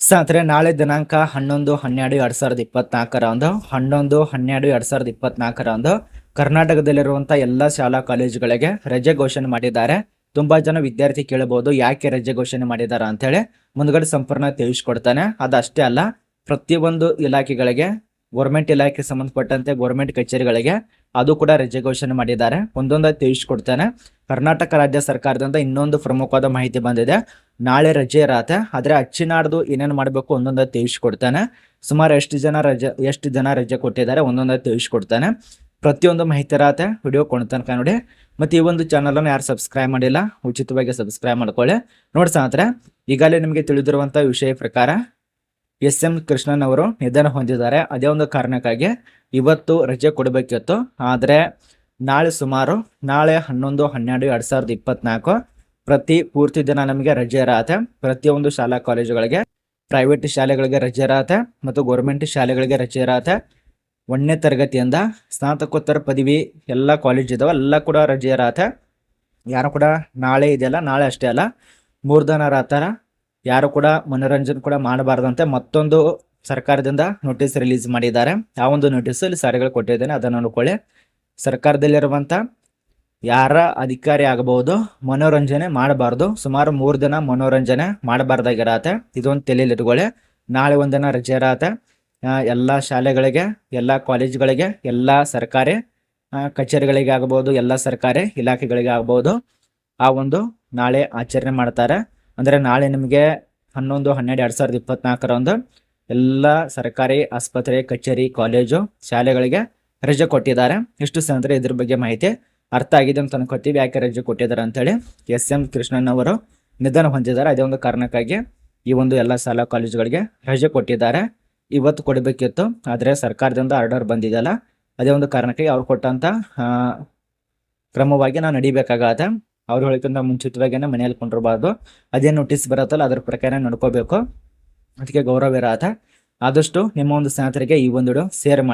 ಸ್ನೇಹಿತರೆ, ನಾಳೆ ದಿನಾಂಕ ಹನ್ನೊಂದು, ಹನ್ನೆರಡು, ಎರಡು ಸಾವಿರದ ಇಪ್ಪತ್ನಾಲ್ಕರಂದು ಹನ್ನೊಂದು, ಹನ್ನೆರಡು, ಎರಡು ಸಾವಿರದ ಇಪ್ಪತ್ನಾಲ್ಕರಂದು ಕರ್ನಾಟಕದಲ್ಲಿರುವಂಥ ಎಲ್ಲ ಶಾಲಾ ಕಾಲೇಜುಗಳಿಗೆ ರಜೆ ಘೋಷಣೆ ಮಾಡಿದ್ದಾರೆ. ತುಂಬಾ ಜನ ವಿದ್ಯಾರ್ಥಿ ಕೇಳಬಹುದು ಯಾಕೆ ರಜೆ ಘೋಷಣೆ ಮಾಡಿದ್ದಾರೆ ಅಂತೇಳಿ ಮುಂದ್ಗಡೆ ಸಂಪೂರ್ಣ ತಿಳಿಸ್ಕೊಡ್ತಾನೆ. ಅದಷ್ಟೇ ಅಲ್ಲ, ಪ್ರತಿಯೊಂದು ಇಲಾಖೆಗಳಿಗೆ ಗೌರ್ಮೆಂಟ್ ಇಲಾಖೆಗೆ ಸಂಬಂಧಪಟ್ಟಂತೆ ಗೌರ್ಮೆಂಟ್ ಕಚೇರಿಗಳಿಗೆ ಅದು ಕೂಡ ಘೋಷಣೆ ಮಾಡಿದ್ದಾರೆ. ಒಂದೊಂದಾಗಿ ತಿಳಿಸ್ಕೊಡ್ತೇನೆ. ಕರ್ನಾಟಕ ರಾಜ್ಯ ಸರ್ಕಾರದಿಂದ ಇನ್ನೊಂದು ಪ್ರಮುಖವಾದ ಮಾಹಿತಿ ಬಂದಿದೆ. ನಾಳೆ ರಜೆ ಇರತ್ತೆ. ಆದರೆ ಅಚ್ಚಿನಾಡ್ದು ಏನೇನು ಮಾಡಬೇಕು ಒಂದೊಂದಾಗಿ ತಿಳಿಸ್ಕೊಡ್ತಾನೆ. ಸುಮಾರು ಎಷ್ಟು ಜನ ರಜೆ ಎಷ್ಟು ಜನ ರಜೆ ಕೊಟ್ಟಿದ್ದಾರೆ ಒಂದೊಂದಾಗಿ ತಿಳಿಸ್ಕೊಡ್ತಾನೆ. ಪ್ರತಿಯೊಂದು ಮಾಹಿತಿ ಇರತ್ತೆ. ವಿಡಿಯೋ ಕೊಡ್ತಾನೆ ನೋಡಿ. ಮತ್ತು ಈ ಒಂದು ಚಾನಲನ್ನು ಯಾರು ಸಬ್ಸ್ಕ್ರೈಬ್ ಮಾಡಿಲ್ಲ, ಉಚಿತವಾಗಿ ಸಬ್ಸ್ಕ್ರೈಬ್ ಮಾಡ್ಕೊಳ್ಳಿ. ನೋಡಿ ಸ್ನೇಹಿತರೆ ಈಗಾಗಲೇ ನಿಮಗೆ ತಿಳಿದಿರುವಂಥ ವಿಷಯ ಪ್ರಕಾರ ಎಸ್ ಎಂ ಕೃಷ್ಣನ್ ಅವರು ನಿಧನ ಹೊಂದಿದ್ದಾರೆ. ಅದೇ ಒಂದು ಕಾರಣಕ್ಕಾಗಿ ಇವತ್ತು ರಜೆ ಕೊಡಬೇಕಿತ್ತು. ಆದರೆ ನಾಳೆ ಸುಮಾರು, ನಾಳೆ ಹನ್ನೊಂದು, ಹನ್ನೆರಡು, ಎರಡು ಸಾವಿರದ ಇಪ್ಪತ್ನಾಲ್ಕು ಪ್ರತಿ ಪೂರ್ತಿ ದಿನ ನಮಗೆ ರಜೆ ಇರತ್ತೆ. ಪ್ರತಿಯೊಂದು ಶಾಲಾ ಕಾಲೇಜುಗಳಿಗೆ ಪ್ರೈವೇಟ್ ಶಾಲೆಗಳಿಗೆ ರಜೆ ಇರತ್ತೆ ಮತ್ತು ಗೌರ್ಮೆಂಟ್ ಶಾಲೆಗಳಿಗೆ ರಜೆ ಇರತ್ತೆ. ಒಂದನೇ ತರಗತಿಯಿಂದ ಸ್ನಾತಕೋತ್ತರ ಪದವಿ ಎಲ್ಲ ಕಾಲೇಜ್ ಇದಾವೆ. ಎಲ್ಲ ಕೂಡ ರಜೆ ಇರತ್ತೆ. ಯಾರು ಕೂಡ ನಾಳೆ ಇದೆಯಲ್ಲ, ನಾಳೆ ಅಷ್ಟೇ ಅಲ್ಲ, ಮೂರು ದಿನ ರಾತಾರ ಯಾರು ಕೂಡ ಮನೋರಂಜನೆ ಕೂಡ ಮಾಡಬಾರ್ದಂತೆ. ಮತ್ತೊಂದು ಸರ್ಕಾರದಿಂದ ನೋಟಿಸ್ ರಿಲೀಸ್ ಮಾಡಿದ್ದಾರೆ. ಆ ಒಂದು ನೋಟಿಸ್ ಇಲ್ಲಿ ಸಾರಿಗಳು ಕೊಟ್ಟಿದ್ದೇನೆ. ಅದನ್ನು ನೋಡ್ಕೊಳ್ಳಿ. ಸರ್ಕಾರದಲ್ಲಿರುವಂಥ ಯಾರ ಅಧಿಕಾರಿ ಆಗಬಹುದು, ಮನೋರಂಜನೆ ಮಾಡಬಾರ್ದು. ಸುಮಾರು ಮೂರು ದಿನ ಮನೋರಂಜನೆ ಮಾಡಬಾರ್ದಾಗಿರತ್ತೆ. ಇದೊಂದು ತಲೆಯಲ್ಲಿ ಇಟ್ಕೊಳ್ಳಿ. ನಾಳೆ ಒಂದಿನ ರಜೆ ಇರತ್ತೆ. ಎಲ್ಲ ಶಾಲೆಗಳಿಗೆ, ಎಲ್ಲ ಕಾಲೇಜ್ಗಳಿಗೆ ಎಲ್ಲ ಸರ್ಕಾರಿ ಕಚೇರಿಗಳಿಗೆ ಆಗಬಹುದು, ಎಲ್ಲ ಸರ್ಕಾರಿ ಇಲಾಖೆಗಳಿಗೆ ಆಗಬಹುದು. ಆ ಒಂದು ನಾಳೆ ಆಚರಣೆ ಮಾಡ್ತಾರೆ. ಅಂದರೆ ನಾಳೆ ನಿಮಗೆ ಹನ್ನೊಂದು, ಹನ್ನೆರಡು, ಎರಡು ಸಾವಿರದ ಇಪ್ಪತ್ನಾಲ್ಕರಂದು ಎಲ್ಲ ಸರ್ಕಾರಿ ಆಸ್ಪತ್ರೆ, ಕಚೇರಿ, ಕಾಲೇಜು ಶಾಲೆಗಳಿಗೆ ರಜೆ ಕೊಟ್ಟಿದ್ದಾರೆ. ಇಷ್ಟು ಸ್ನೇಹಿತರೆ, ಇದ್ರ ಬಗ್ಗೆ ಮಾಹಿತಿ ಅರ್ಥ ಆಗಿದೆ ಅಂತ ಅನ್ಕೋತೀವಿ. ಯಾಕೆ ರಜೆ ಕೊಟ್ಟಿದ್ದಾರೆ ಅಂತೇಳಿ ಎಸ್ ಎಂ ಕೃಷ್ಣನ್ ಅವರು ನಿಧನ ಹೊಂದಿದ್ದಾರೆ. ಅದೇ ಒಂದು ಕಾರಣಕ್ಕಾಗಿ ಈ ಒಂದು ಎಲ್ಲ ಶಾಲಾ ಕಾಲೇಜುಗಳಿಗೆ ರಜೆ ಕೊಟ್ಟಿದ್ದಾರೆ. ಇವತ್ತು ಕೊಡಬೇಕಿತ್ತು, ಆದರೆ ಸರ್ಕಾರದಿಂದ ಆರ್ಡರ್ ಬಂದಿದೆಯಲ್ಲ, ಅದೇ ಒಂದು ಕಾರಣಕ್ಕಾಗಿ ಅವ್ರು ಕೊಟ್ಟಂತ ಕ್ರಮವಾಗಿ ನಾವು ನಡಿಬೇಕಾಗತ್ತೆ. ಅವ್ರು ಹೇಳಿಕಿಂತ ಮುಂಚಿತವಾಗಿನೇ ಮನೆಯಲ್ಲಿ ಕೊಂಡಿರಬಾರ್ದು ಅದೇ ನೋಟಿಸ್ ಬರುತ್ತಲ್ಲ, ಅದ್ರ ಪ್ರಕಾರ ನಡ್ಕೋಬೇಕು. ಅದಕ್ಕೆ ಗೌರವ ಇರತ್ತೆ ಆದಷ್ಟು ನಿಮ್ಮ ಒಂದು ಸ್ನೇಹಿತರಿಗೆ ಈ ಒಂದು ಶೇರ್ ಮಾಡಿ.